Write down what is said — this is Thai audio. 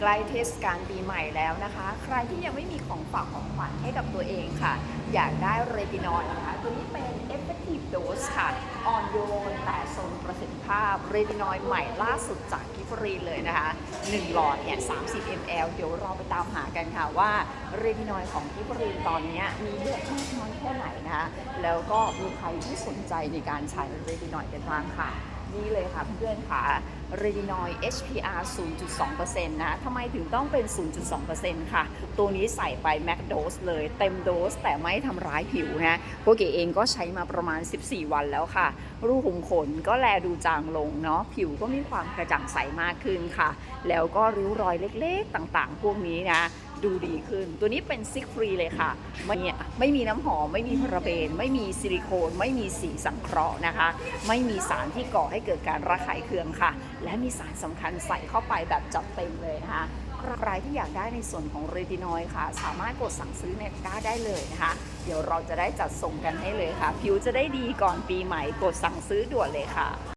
ใกล้เทศกาลปีใหม่แล้วนะคะ ใครที่ยังไม่มีของฝากของขวัญให้กับตัวเองค่ะ อยากได้เรตินอยนะคะ ตัวนี้เป็น effective dose ค่ะ อ่อนโยนแต่ทรงประสิทธิภาพ เรตินอยใหม่ล่าสุดจากกิฟรีเลยนะคะ 1 หลอดเนี่ย 30 ml เดี๋ยวเราไปตามหากันค่ะว่าเรตินอยของกิฟรีตอนนี้มีเยอะมากน้อยแค่ไหนนะคะ แล้วก็มีใครที่สนใจในการใช้เรตินอยกันบ้างค่ะ นี่เลยค่ะเพื่อนๆค่ะเรดินอย HPR 0.2%นะทำไมถึงต้องเป็น 0.2%ค่ะ ตัวนี้ใส่ไปแม็กโดสเลยเต็มโดสแต่ไม่ทำร้ายผิวนะพวกเก๋เองก็ใช้มาประมาณ 14 วันแล้วค่ะ รูขุมขนก็แลดูจางลงเนาะผิวก็มีความกระจ่างใสมากขึ้นค่ะ แล้วก็ริ้วรอยเล็กๆต่างๆ พวกนี้นะ ดูดีขึ้น ตัวนี้เป็นซิกฟรีเลยค่ะไม่ไม่มีน้ำหอม ไม่มีพาราเบน ไม่มีซิลิโคน ไม่มีสีสังเคราะห์นะคะ ไม่มีสารที่ก่อให้เกิดการระคายเคืองค่ะ และมีสารสำคัญใส่เข้าไปแบบจัดเต็มเลยนะคะใครที่อยากได้ในส่วนของเรตินอยค่ะ สามารถกดสั่งซื้อในตะกร้าได้เลยนะคะ เดี๋ยวเราจะได้จัดส่งกันให้เลยค่ะ ผิวจะได้ดีก่อนปีใหม่กดสั่งซื้อด่วนเลยค่ะ